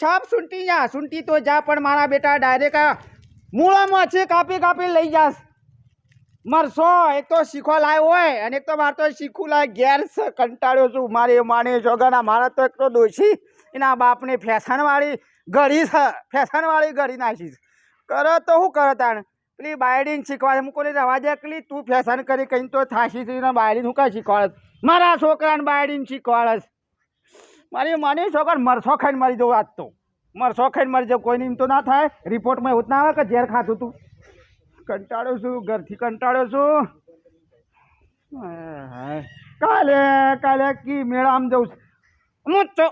સાપ સૂંટી જા, સૂંટી તો જા, પણ મારા બેટા ડાયરેક્ટ મૂળામાં છે, કાપી કાપી લઈ જાસ મરશો, એક તો શીખવા લાવ્યો હોય, અને એક તો મારે તો શીખું લાય ઘેર કંટાળ્યો છું. મારી માની જોગાના મારા તો એક તો દોષી એના બાપને ફેશનવાળી ઘડી ફેશનવાળી ઘડી નાખીશ કરો તો શું કરો તાણ? પેલી બાયડીને શીખવાડે. હું કોને રવા દે, પેલી તું ફેશન કરી, કહીને તો થાશી થઈને બાયડીને શું કાંઈ શીખવાડે? મારા છોકરાને બાયડીને શીખવાડે છે. મારી માની છોકર મરસો ખાઈને મારી જવું આજ તો. મરસો ખાઈને મારી જવું કોઈને તો ના થાય. રિપોર્ટમાં એવું આવે કે ઝેર ખાતું તું. કંટાળ્યો છું, ઘરથી કંટાળ્યો છું. કાલે કાલે કી મેળામાં છું. હું તો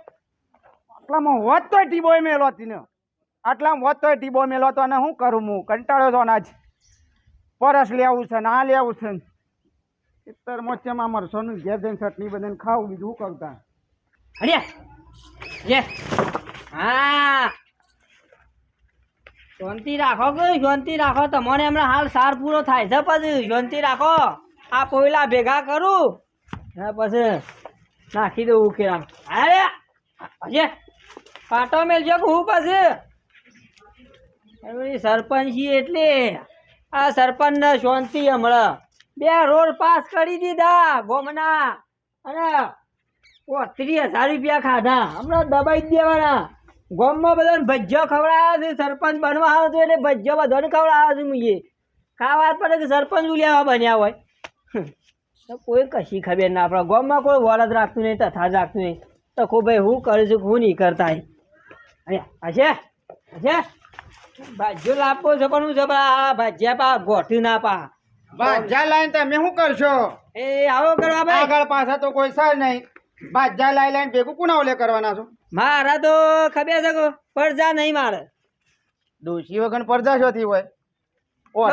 આટલામાં હોત તોય ટીબોય મેલો હતી આટલામાં હોત તોય ટીબો મેલો તો અને શું કરું હું કંટાળ્યો છો આજ પરસ લેવું છે ને આ લેવું છે ને. ઇતર મોચેમાં મરસોનું ઘેર જઈને ચટણી બધાને ખાવું, બીજું શું કરતા હરિયા યે. હા. શાંતિ રાખો કે શાંતિ રાખો. તમારે હમણાં હાલ સાર પૂરો થાય છે પછી. શાંતિ રાખો. આ પોયલા ભેગા કરું. હા પછી નાખી દઉં ઉકેલા અરે હજે પાટો મેલજો હું પછી? સરપંચ છીએ એટલે. આ સરપંચ ને શાંતિ હમણાં. બે રોડ પાસ કરી દીધા ગોમના. અને ત્રીસ હજાર રૂપિયા ખાધા. હમણાં દબાઈ જ દેવાના. ગામમાં બધાને ભજ્જો ખવડાવ્યા છે સરપંચ બનવા આવ્યો હતો એટલે ભજ્જો બધાને ખવડાવ્યા છે મુએ ખાવા પડે કે સરપંચ ઉલિયાવા બન્યા હોય? તો કોઈ કશી ખબર ના આપણા ગામમાં કોઈ વરદ રાખતું નહીં તથા જ રાખતું નહીં. તો ખૂબ ભાઈ હું કરું છું હું નહીં કરતા હશે? હશે? ભાજ્યો લાપો છે પણ હું છે આ ભાજ્યા પા ગોઠી ના પા. ભાજ્યા લાઈન તમે શું કરશો? એ આવો કરવા આગળ પાછા તો કોઈ સર નહીં. ભાજ્યા લાઈ લાઈન ભેગું કુના ઓલે કરવાના છો? મારા તો ખબર છે કે પડજા નહીં મારે. ડોશી વગર પડદા શોથી હોય? ઓ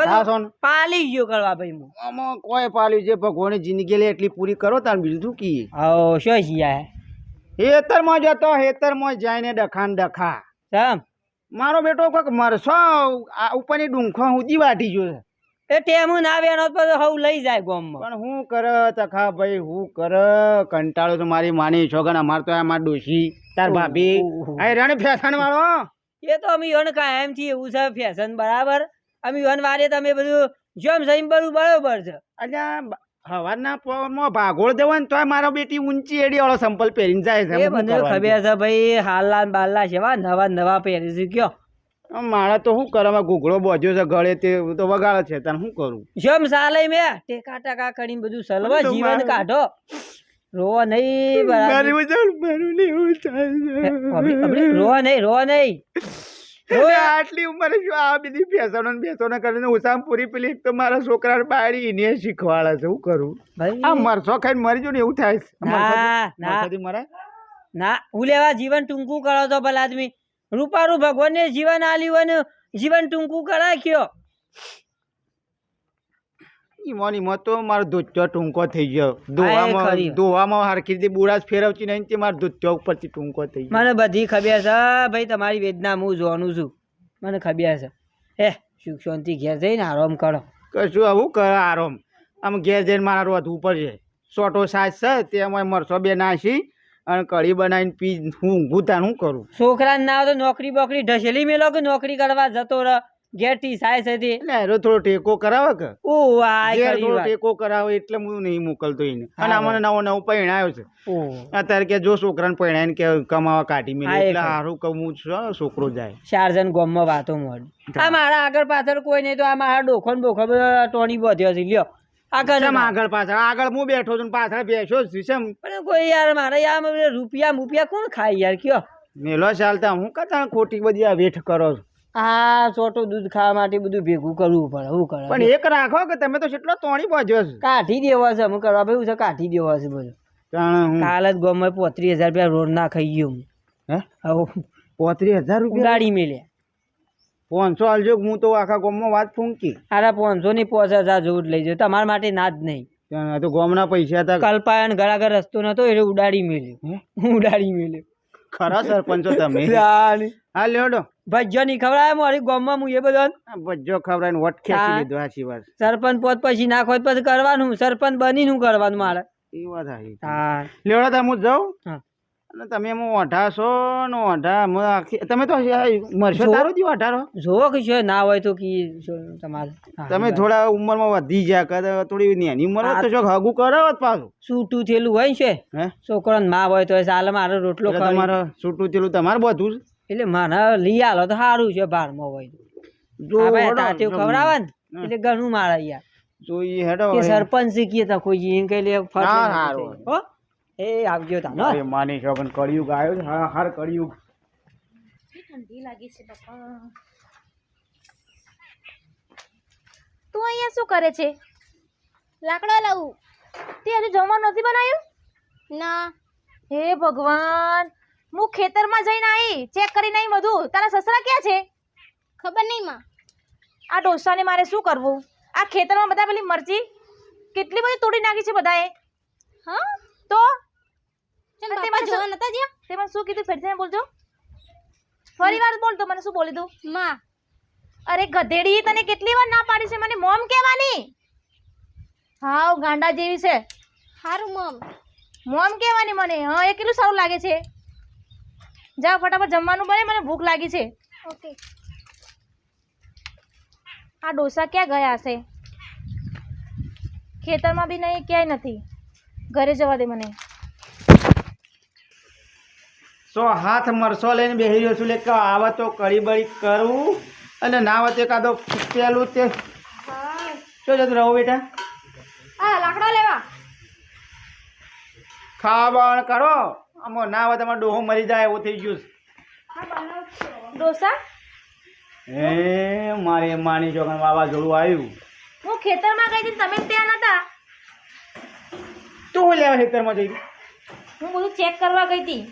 પાલી ગયો કરવા ભાઈ હું. આમાં કોઈ પાલ્યું છે ભગવાનની જિંદગી લે એટલી પૂરી કરો તાર બીજું શું કીએ? આવો શું છીએ હેતરમાં જતો હેતરમાં જઈને ડખાન ડખા. સમ મારો બેટો કોઈક મરસો આ ઉપરની ડુંખો સુધી વાટી ગયો છે. એ ટેમું ના વેનો તો હવ લઈ જાય ગોમમાં. પણ હું કર તખા ભાઈ હું કર કંટાળો તો મારી માની છોગન અમાર તો આ ડોશી તાર ભાભી. આ રણ ફેશન વાળો? એ તો અમે યોન કાયમથી એવું છે ફેશન બરાબર? અમે યોન વારે તમે બધું જેમ સહી બધું બરોબર છે. અલ્યા હવારના પોરમાં ભાગોળ દેવાય ને તોય મારો બેટી ઊંચી એડી વાળો સંપલ પહેરીને જાય છે. એ હું મને ખબર છે? ભાઈ નવા નવા પહેરી છે કયો? મારે તો શું કરે ઘૂઘડો બોજ્યો છે ગળે તે તો વગાડે છે તને શું કરું? જેમ સાલે મેં ટેકા ટેકા કરીને બધું સલવા જીવન કાઢો. રોવા નહીં બરાબર. મારું એવું થાય રોવા નહીં રોવા નહીં. આટલી ઉંમરે શું આ બધી ફેશનો ને બેસોને કરીને ઉસામ પૂરી પેલી એક તો મારા છોકરાને બાળી ને શીખવાડે છે શું કરું? આ મરસો ખાઈને મરી જો ને એવું થાય. ના ના. ના હું લેવા જીવન ટૂંકું કરો તો ભલા આદમી. રૂપારું ભગવાનને જીવન આલ્યું અને જીવન ટૂંકું કરાખ્યો. ઈમોન તો મારો ધોત્યો ટૂંકો થઈ ગયો. ખરી. ધોવામાં ધોવામાં હરખી રીતે બુરાશ ફેરવતી નહીં તે મારો ધોત્યો ઉપરથી ટૂંકો થઈ ગયો. મને બધી ખબર છે ભાઈ તમારી વેદના હું જોવાનું છું. મને ખબર છે. હે સુખ શાંતિ ઘેર જઈને આરામ કરો. કશું આવું કરો આરામ. આમ ઘેર જઈને મારા રોધવું પડશે સોટો સાજ છે તેમાં મરસો બે નાસી અને કઢી બનાવીને પી હું ઊંઘું તાર શું કરું? છોકરા ના તો નોકરી બોકરી ઢસેલી મેલો કે નોકરી કરવા જતો રહ? ગેટી સાય છે એટલે એરો થોડો ટેકો કરાવે કે? ઓ વાય થોડો ટેકો કરાવે એટલે હું નહીં મોકલતો એને. અને આમાં નવો નવો પરણાયો છે. ઓ અત્યારે કે જો છોકરાને પરણાઈને કે કમાવા કાઢી મેલે એટલે. સારું કહું છું, છોકરો જાય. ચાર જણ ગોમમાં વાતો મોડ. આ મારા આગળ પાછળ કોઈ નહીં તો આ મારા ડોખો ને બોખો ટોણી બધ્યો છે. લ્યો. આગળ કેમ આગળ પાછળ? આગળ હું બેઠો છું ને પાછળ છું કેમ પણ કોઈ યાર મારે યાર રૂપિયા મૂપિયા કોણ ખાય યાર કયો? મેલો ચાલતા હું કતા ખોટી બધી આ વેઠ કરો છો? આ ચોટું દૂધ ખાવા માટે બધું ભેગું કરવું પડે શું કરે? પણ એક રાખો કે તમે તો કેટલો તોણી પહોંચ્યો છો. કાઢી દેવા છે હું કરવા ભાઈ છે કાઢી દેવા છે બધું. કાલ જ ગમે પોત્રીસ હજાર રૂપિયા રોડ ના ખાઈ ગયો હું. હે? પોત્રીસ હજાર રૂપિયા? ગાડી મેલ્યા. પાંચસો આલજો હું તો આખા ગામમાં વાત ફૂંકી. અરે પાંચસો ની પાંચ હજાર જેવું જ લઈ જાવ તમારા માટે ના જ નહીં. ત્યાં તો ગામના પૈસા હતા. કલ્પાયન ગળાગર રસ્તો નતો એટલે ઉડાડી મેલ્યો. હે? ઉડાડી મેલ્યો. ખરા સરપંચો તમે? હા લેવડો ભજ્યો નહીં ખવડાય મારી ગામમાં હું એ બધો ભજ્જો ખવડાવીને વટ ખેંચી લીધો સાચી વાત. સરપંચ પોત પછી નાખો ખોત પછી કરવાનું. સરપંચ બની નું કરવાનું મારે. એ વાત હા. લેવડો તમે હું જાઉં? હા. અને તમે એમ ઓઢા છો ને ઓઢા આખી તમે તો મરશો તારો જ ઓઢા રહો. જોવો કે છે ના હોય તો કી તમારે તમે થોડા ઉંમરમાં વધી ગયા કરે થોડી નેની ઉંમર તો જો હગુ કરો જ પાછું. છૂટું થયેલું હોય છે છોકરાને માં હોય તો ચાલે મારો રોટલો તમારો છૂટું ચેલું તમારે બધું જ. એટલે મને લઈ આલો તો સારું છે બારમાં હોય જો હેડો, જો ખવડાવે ને એટલે ઘણું મારા યાર જોઈએ હેડો કે હવે. સરપંચ શીખીએ તો કોઈ એમ કઈ લે. જશે. હો? એ આવજો તાનો એ માની શોખન કળિયુગ આવ્યો છે હા હાર કળિયુગ. ઠંડી લાગી છે બાપા. તું અહીંયા શું કરે છે? લાકડા લાવું. તે હજુ જમવાનું નથી બનાવ્યું? ના. હે ભગવાન હું ખેતરમાં જઈને આવી ચેક કરીને આવી બધું. તારા સસરા ક્યાં છે? ખબર નહીં માં. આ ડોસાને મારે શું કરવું? આ ખેતરમાં બધા પેલી મરચી કેટલી બધી તોડી નાખી છે બધાએ? હા? તો શું કીધું? ફેરથી બોલજો. ફરી વાર બોલ તો મને શું બોલી દઉં? માં. અરે ગધેડી તને કેટલી વાર ના પાડી છે? મને મોમ કહેવાની. હાવ ગાંડા જેવી છે. હારું મમ. મોમ કહેવાની મને. હા એ કેટલું સારું લાગે છે. જા ફટાફટ જમવાનું બને મને ભૂખ લાગી છે. ઓકે. આ ડોસા ક્યાં ગયા હશે? ખેતરમાં બી નહીં ક્યાંય નથી. ઘરે જવા દે મને. સો હાથ મરસો લઈને બેસી રહ્યો છું લે કે આવે તો કળી બળી કરવું અને ના આવે તો એકાદો પેલું તે. શું જતું રહો બેટા. હા લાકડા લેવા. ખાવા કરો. આમાં ના આવે તમારો ડોહો મરી જાય એવું થઈ ગયું ડોસા? એ મારી માની ચોકન વાવાઝોડું આવ્યું. હું ખેતરમાં ગઈ હતી તમે ત્યાં નતા? તું લેવા ખેતરમાં જઈ હું બધું ચેક કરવા ગઈ હતી.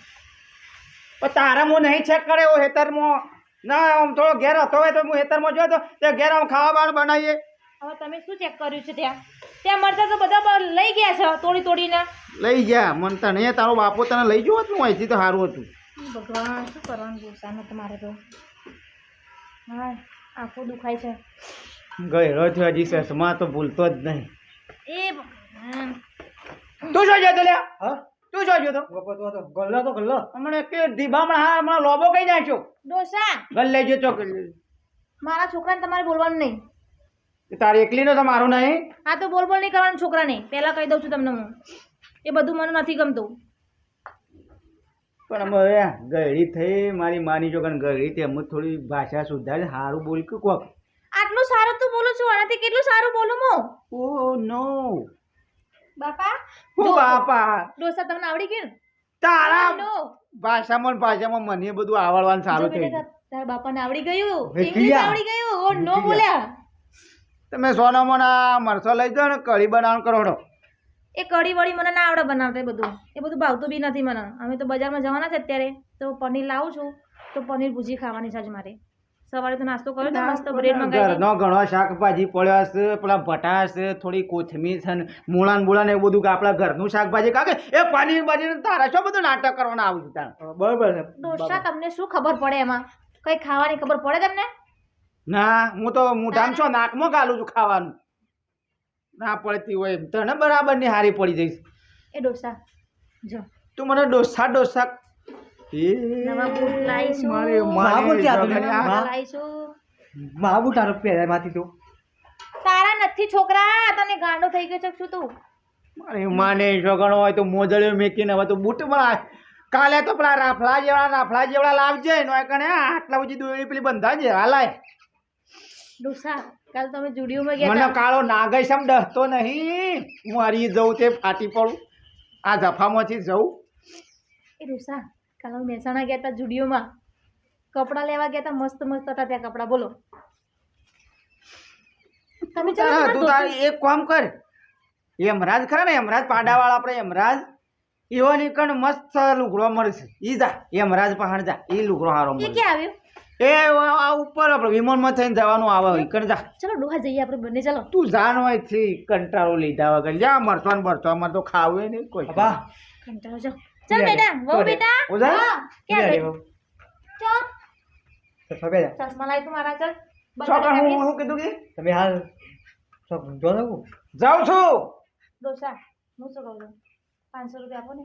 તારા હું નહીં ચેક કરે એવો ખેતરમાં ના આમ થોડો ઘેર હતો હોય તો હું ખેતરમાં જોયો તો તે ઘેર આમ ખાવા બાવા બનાવીએ. હવે તમે શું ચેક કર્યું છે ત્યાં? ત્યાં મરચા તો બધા લઈ ગયા છે તોડી તોડીને. લઈ ગયા મન તને તારો બાપો તને લઈ જવો હતું અહીંથી તો સારું હતું. ભગવાન શું કરવાનું ગુસ્સામાં તમારે તો? હા આંખો દુખાય છે. ગયો થયો હજી સસમાં તો ભૂલતો જ નહીં. એ ભગવાન. તું શું જતો લ્યા? હા? તું? શું તો ગલ્લો તો ગલ્લો. હમણાં કે ધીબામણ હા હમણાં લોબો કઈ નાખ્યો ડોસા. ગલ્લે જો ચોક. મારા છોકરાને તમારે બોલવાનું નહીં. તારી એકલી તો મારું નહીં. હા તો બોલ બોલ નહીં કરવાનું છોકરાને. પહેલાં કહી દઉં છું તમને હું. એ બધું મને નથી ગમતું. પણ હવે ગળી થઈ મારી માની ચોકન ગળી તેમ જ થોડી ભાષા સુધારી સારું બોલ કે કોક. આટલું સારું તું બોલું છું આનાથી કેટલું સારું બોલું હું? ઓ નો. બાપા? હું બાપા? ડોસા તમને આવડી ગયું તારા ભાષામાં ભાષામાં મને બધું આવડવાનું સારું થઈ ગયું. તારા બાપાને આવડી ગયું? ઇંગ્લિશ આવડી ગયું? ઓ નો બોલ્યા. તમે સોના મોના મરસો લઈ જાઓ ને કઢી બનાવવાનું કરોડો એ કઢી વળી મને ના આવડે બનાવતા બધું. એ બધું ભાવતું બી નથી મને. અમે તો બજારમાં જવાના છે અત્યારે. તો પનીર લાવું છું. તો પનીર ભૂજી ખાવાની છે આજ મારે. સવારે તો નાસ્તો કર્યો તો મસ્ત બ્રેડ મંગાવી ઘરનો ઘણો શાકભાજી પડ્યા છે પેલા ભટા છે થોડી કોથમીર છે ને મૂળા ને મૂળા ને એવું બધું કે આપણા ઘરનું શાકભાજી કાકે એ પનીર બનીર તારા શું બધું નાટક કરવાના આવું છે તારે? બરોબર છે. ડોસા તમને શું ખબર પડે એમાં? કઈ ખાવાની ખબર પડે તમને? ના હું તો મોઢામાં છો નાકમાં ગાલું છું ખાવાનું. ના પડતી હોય તને બરાબરની હારી પડી જઈશ. એ ડોસા જો. તું મને ડોસા ડોસા એ નવા બૂટ લાવીશું. મારે નવા બૂટ ક્યાં મારે હતું? નવા હા. લાવીશું. માબુ તારો પહેરાયમાંથી તો તારા નથી છોકરા તને ગાંડો થઈ ગયો છે શું તું મારે માને હોય તો મોજળીઓ મેકીને હવે તો બૂટ કાલે તો પેલા રાફલા જેવડા રાફલા જેવડા લાવજે નો કણે આટલા બધી દોરી પેલી બંધા છે હાલાય ડોસા કાલ તમે જુડિયોમાં ગયા મને કાળો નાગઈ સમ ડસતો નહીં હું હરી જઉં તે ફાટી પડું આ જફામાંથી જઉં એ ડોસા કાલ મહેસાણા ગયા હતા જુડિયોમાં. કપડાં લેવા ગયા હતા મસ્ત મસ્ત હતા ત્યાં કપડાં. બોલો. તમે ચાલો તારા તમારા તું તારી એક કામ કર. યમરાજ ખરા ને યમરાજ પાડાવાળા આપણે યમરાજ. એવો નીકળ મસ્ત લુગડો મળશે ઈ જા યમરાજ પહાડ જા એ લુગડો હારો મળે આવ્યું? એ આ ઉપર આપણે વિમાનમાં થઈને જવાનું આવે ઈકણ જા. ચલો ડોહા જઈએ આપણે બંને ચાલો. તું જાણ હોયથી કંટાળો લીધા વગર. જા મરતો ને મરતો અમારે તો ખાવું નહીં કોઈ બાબા કંટાળો જાઓ ચાલ बेटा वो बेटा उधर क्या कर चल? ચાલ. તમે ચશ્મા લાવી તું મારા ચાલ છોકરા હું હું કીધું કે? તમે હાલ જો શકું જાઉં છું. ડોસા હું શું કહું છું? પાંચસો રૂપિયા આપો ને.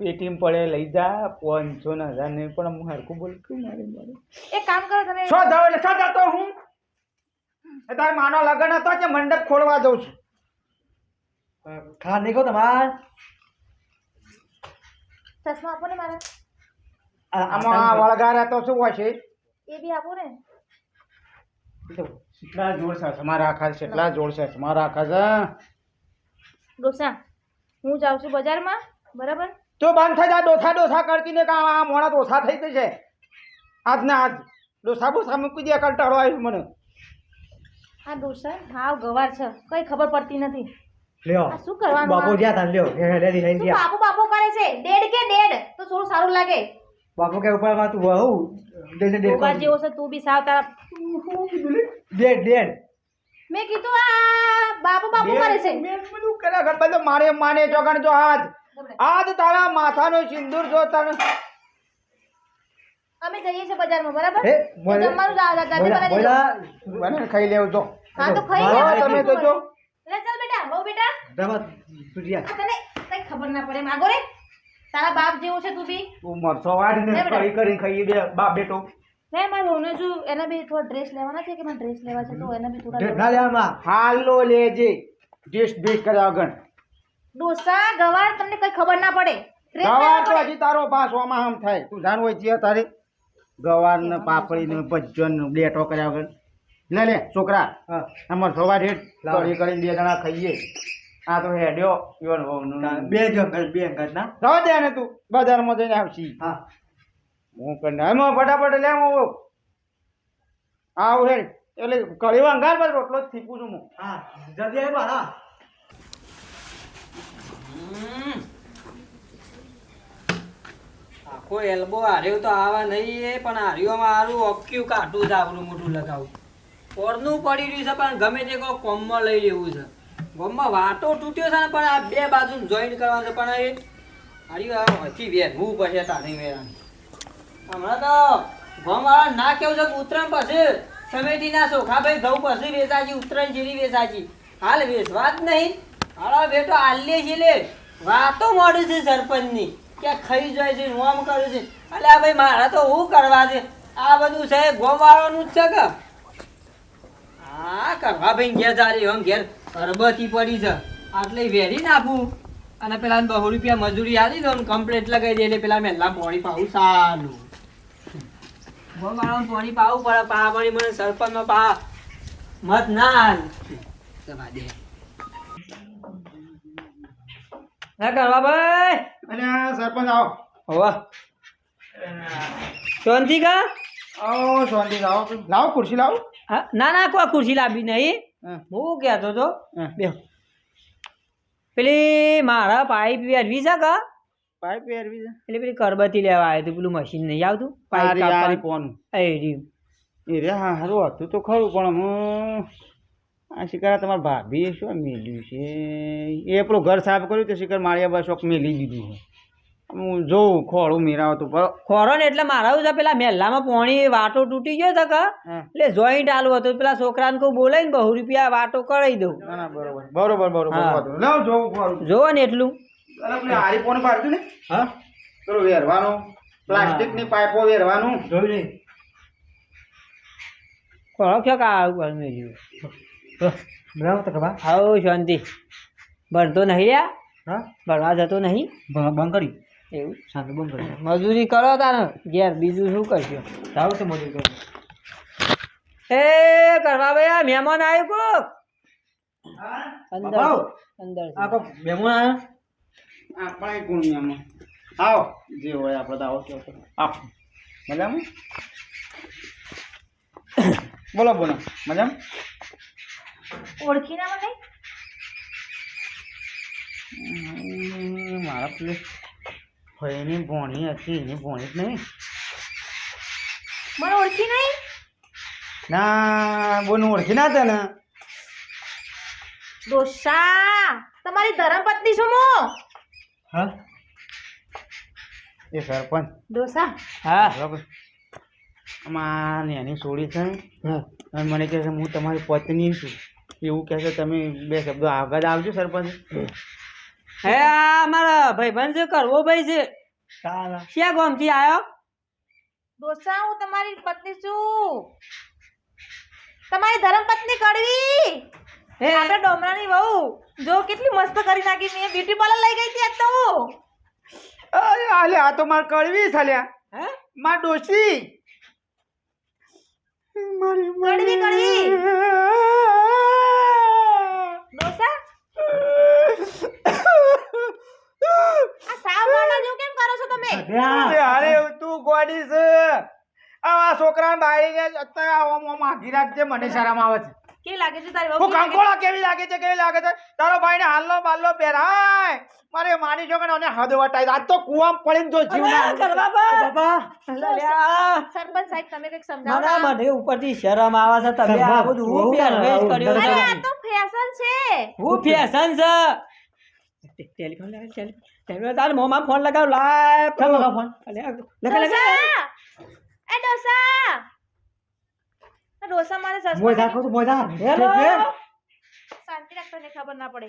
પેટીમ પડે લઈ જા. પાંચસો ને હજાર ને પણ હું હરખું બોલ. શું મારી મારી? એક કામ કરો તમે શું જાવ એટલે શું જતો હું. એ તારે માનો લગન હતો કે મંડપ ખોલવા જઉં છું? ખા નહીં કહો તમાર. ચશ્મા આપો ને મારા. આમાં વળગારા તો શું હોય છે? એ બી આપો ને. કેટલા જોડ છે? તમારા આખા છે કેટલા જોડ છે? તમારા આખા છે. ડોસા હું જાઉં છું બજારમાં બરાબર? તો બંધ થઈ જા ડોસા ડોસા કરતી ને કા આ મોણા ડોસા થઈ જશે આજ ને આજ. ડોસા બોસા મૂકી દે કંટાળો આવ્યો મને. આ ડોસા ભાવ ગવાર છે. કઈ ખબર પડતી નથી. લ્યો શું કરવાનું બાપુ જ્યાં તાન લ્યો હે હે લઈ શું ગયા બાપુ બાપુ કરે છે ડેડ કે ડેડ તો થોડું સારું લાગે બાપુ કે ઉપરમાં તું વહુ ડેડ ડેડ ગોબા જેવો છે તું બી સાવ તારા ડેડ ડેડ મેં કીધું આ બાપુ બાપુ કરે છે મેં બધું કર્યા ઘર બધો મારે માને ચોગણ જો આજ આજ તારા માથાનો સિંદૂર જો તને અમે જઈએ છીએ બજારમાં બરાબર હે તો જમવાનું જા- જા- જાતે બનાવી દેજો. ખાઈ લેવું તો હા તો ખાઈ લેવું તમે તો જો. લે ચાલ બેટા બહુ બેટા. રમત તું આ તને ખબર ના પડે. માગો રે. તારા બાપ જેવો છે તું બી. તું મરસો વાળ ને લે કરી કરી ખાઈએ બે બાપ બેટો. હે મારા વહુને જો એના બી થોડા ડ્રેસ લેવાના છે કે મને ડ્રેસ લેવા છે તો એના બી થોડા. ના લેવામાં હાલો લેજે ડ્રેસ બી કર્યા વગર. ડોસા ગવાર તમને કઈ ખબર ના પડે. ગવાર તો હજી તારો ભાસવામાં આમ થાય. તું જાણ હોય છે તારે. ગવાર ને પાપડી ને ભજન ને બેટો કર્યા વગર. લે લે છોકરા હા. અમાર સવાર રેટ. કરી કરીને બે જણા ખાઈએ. આ તો હેડ્યો. ઈવન. બે જ બે ઘટના ના? જવા દે ને તું બજારમાં જઈને આવશી. હા. હું કરીને એમાં ફટાફટ લે હું આવું. હે એટલે કળી વંગાર પર રોટલો જ થીપું છું હું. હા જલ્દી આવી હા આખો એલ્બો હાર્યો તો આવા નહીં એ પણ હાર્યોમાં હારું અક્યું કાઢું જ આપણું મોટું લગાવું. ઓરનું પડી રહ્યું છે, પણ ગમે તે કોઈ કોમમાં લઈ લેવું છે. ગોમમાં વાટો તૂટ્યો છે ને, પણ આ બે બાજુ જોઈન કરવાનું છે, પણ એ હાર્યું આ હજી વેરવું પડશે તારી વેરાની. હમણાં તો ગોમવાળા ના કેવું છે ઉત્તરાયણ પછી સમેટીના ચોખા ભાઈ, ઘઉં પછી વેચાજી ઉત્તરાયણ જેવી વેચાજી. હાલ વેચવા જ નહીં. હાલો બેટો હાલે છે લે વાતો મોડું છે સરપંચની. કે ખાઈ જાય છે નોમ કરે છે. અલ્યા ભાઈ, મારા તો હું કરવા છે? આ બધું છે, ગોમવાળાનું જ છે કે? હા કરવા ભાઈ ઘેર જારી હમ ઘેર અરબતી પડી છે આટલે વેરી નાખું. અને પેલા બહુ રૂપિયા મજૂરી આલી દો કમ્પ્લેટ લગાવી દે એટલે પેલા મેલા પોણી પાવું સારું ગોમવાળાનું પોણી પાવું પડે પા પાણી મને સરપંચમાં પા. મત ના. જવા દે. ના કરવા ભાઈ. અને સરપંચ આવો. હોવા. શાંતિ કા? આવો શાંતિ લાવો. લાવો ખુરશી લાવો. ના ના કોઈ ખુરશી લાવી નહીં. હા. કહેતો તો. બે પેલી મારા પાઇપ વેરવી છે કા? પાઇપ વેરવી છે. એટલે પેલી કરબતી લેવા આવ્યું હતું પેલું મશીન નહીં આવતું? પાઇપ એ રહ્યું. એ રે હા સારું હતું તો ખરું પણ હું આ શિકાર તમારા ભાભીએ શું મેલ્યું છે? એ પેલું ઘર સાફ કર્યું તો શિકાર માળિયા બસ મેલી દીધું છે. હું જોઉં ખોળું મીરાવતું પણ ખોરો ને એટલે મારા જ પેલા મહેલામાં પોણી વાટો તૂટી ગયો છે એટલે જોઈન્ટ આલું હતું. પેલા છોકરાને કહું બોલાય ને બહુ રૂપિયા વાટો કરાવી દઉં. બરોબર. બરોબર બરોબર. લાવ જોઉં ખોળું. જોવો ને એટલું. હારી પોનું પાડતું ને? હા. પેલું વેરવાનું. પ્લાસ્ટિકની પાઇપો વેરવાનું. જોયું નહીં. ક્યાં તો ખબર. આવો શાંતિ. ભણતો નહીં યા? હા? ભણવા જતો નહીં? બંધ કરી. એવું? શાંતિ બંધ કરી મજૂરી કરો તાને ઘેર બીજું શું કરશો? જાવ છે મજૂરી કરો એ કરવા ભાઈ આ મહેમાન આવ્યું કોક? અંદર અંદર આ કો મહેમાન આવ્યો? આપણે મહેમાન. આવો. જે હોય આપણે તો આવો કે આવો. મજામાં? બોલો બોલો. મજામાં? ઓળખી ના મને મારા પેલી ફઈની ભોણી હતી એની ભોણી જ નહીં. મને ઓળખી નહીં ના બોનું ઓળખી ના તને. ડોસા તમારી ધર્મપત્ની છું હું? હા? એ સરપંચ. હા. ડોસા બરાબર. આમાં એની છોડી છે. અને મને કહે છે હું તમારી પત્ની છું. એવું કહે છે તમે બે શબ્દો આગળ આવજો સરપંચ. હે આ મારા ભાઈબંધ છે કરવો ભાઈ છે. ક્યાં ગામથી આવ્યો ડોસા હું તમારી પત્ની છું. તમારી ધર્મપત્ની કડવી. હે. આપણે ડોમરાની વહુ. જો કેટલી મસ્ત કરી નાખી મેં બ્યુટી પાર્લર લઈ ગઈ હતી આજ તો. અરે આલે આ તો માર કડવી ચાલ્યા હે? માર ડોસી. મારી કડવી, કડવી. ડોસા? આ સાવ મોઢા જેવું કેમ કરો છો તમે? અરે તું ગોડી છે. આવા છોકરા બાળીને અત્યારે રાખજે મને શરમ આવે છે. કેવી લાગે છે તારી હું કંકોળા કેવી લાગે છે કેવી લાગે છે? તારો ભાઈને હાલનો બાલનો પહેરાય મારે માની છો કે ને હદ વટાઈ આજ તો કુવામ પડીને જો જીવ ના અરે, કરવા બા. સરપંચ સાહેબ તમે કંઈક સમજાવો મારા મને ઉપરથી શરમ આવે છે તમે આ બધું હું પહેરવેશ કર્યો? છે આ તો ફેશન છે. હું ફેશન છે? ટેલિફોન લાવ ટેલિફોન તાર મોમાં ફોન લગાવ લાય ફોન લગાવ ફોન લગા લગા એ ડોસા ડોસા મારે સસમા હેલો શાંતિ રાખતો ને ખબર ના પડે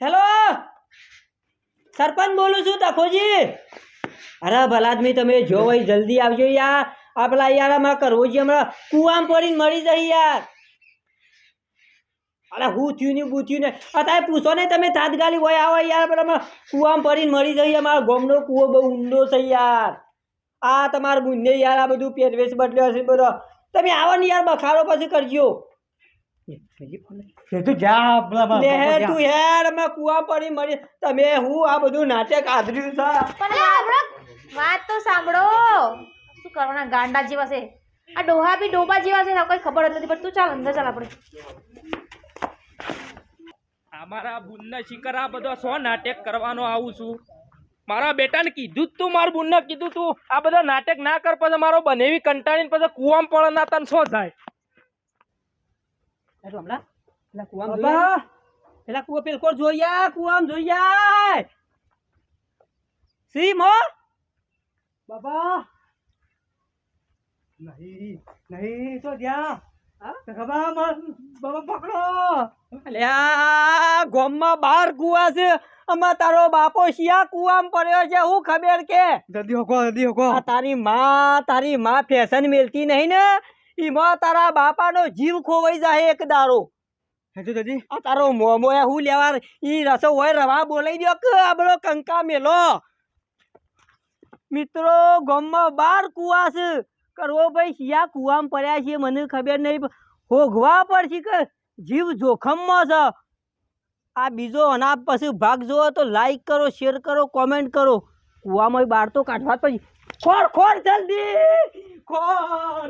હેલો સરપંચ બોલું છું તખોજી અરે ભલાદમી તમે જો ભાઈ જલ્દી આવજો યાર. આ પેલા યાર કરવું છે હમણાં કુવામ પડીને મળી જાય યાર. અરે હું થયું ને હું થયું ને? અત્યારે પૂછો ને તમે તાતગાલી હોય આવો યાર બરાબર હમણાં કુવામ પડીને મળી જાય અમારા ગોમનો કૂવો બહુ ઊંડો છે યાર. આ તમારા બુંદે યાર આ બધું પહેરવેશ બદલ્યો હશે બધો. તમે આવો ને યાર બખાડો પછી કરજો. તું યાર અમે કુવા પડી મળી તમે હું આ બધું નાટક આદર્યું છે? વાત તો સાંભળો. શું કરવાના ગાંડા જેવા છે. આ ડોહા બી ડોબા જેવા છે કોઈ ખબર જ નથી પડતું. ચાલ અંદર ચાલ આપણે. અમારા બુનને શિકર આ બધો સો નાટક કરવાનો આવું છું. મારા બેટાને કીધું જ તું મારું બુનને કીધું તું આ બધા નાટક ના કર પછી મારો બનેવી કંટાળીને પછી કુવામ પણ ના તને શું થાય? પેલા કુવામ જોઈ પેલા કુવા પેલકો જોયા કુવામ જોયા સી મો બાબા! નહીં નહીં તો જ્યાં? ગોમમાં બાર કુવા છે. તારો બાપો શિયા કુવામ પડ્યો છે હું ખબર કે? જલ્દી હોકો જલ્દી હોકો. તારી માં તારી માં ફેશન મેલતી નહીં ને? ઈમાં તારા બાપાનો જીવ ખોવાઈ જાય એક દારો. હેજો જલ્દી. આ તારો મોમો એ હું લેવા ઈ રસો હોય રવા બોલાઈ દો કે આ કંકા મેલો? મિત્રો ગામમાં બાર કુવા છે. કરવો ભાઈ, શિયા કુવામાં પડ્યા છે મને ખબર નહીં હોગવા પડશે કે જીવ જોખમમાં છે. આ બીજો અનાપ પછી ભાગ જોવો તો લાઈક કરો શેર કરો કોમેન્ટ કરો. કુવામાં બહાર તો કાઢવા જ ખોર ખોર, જલ્દી! ખોર!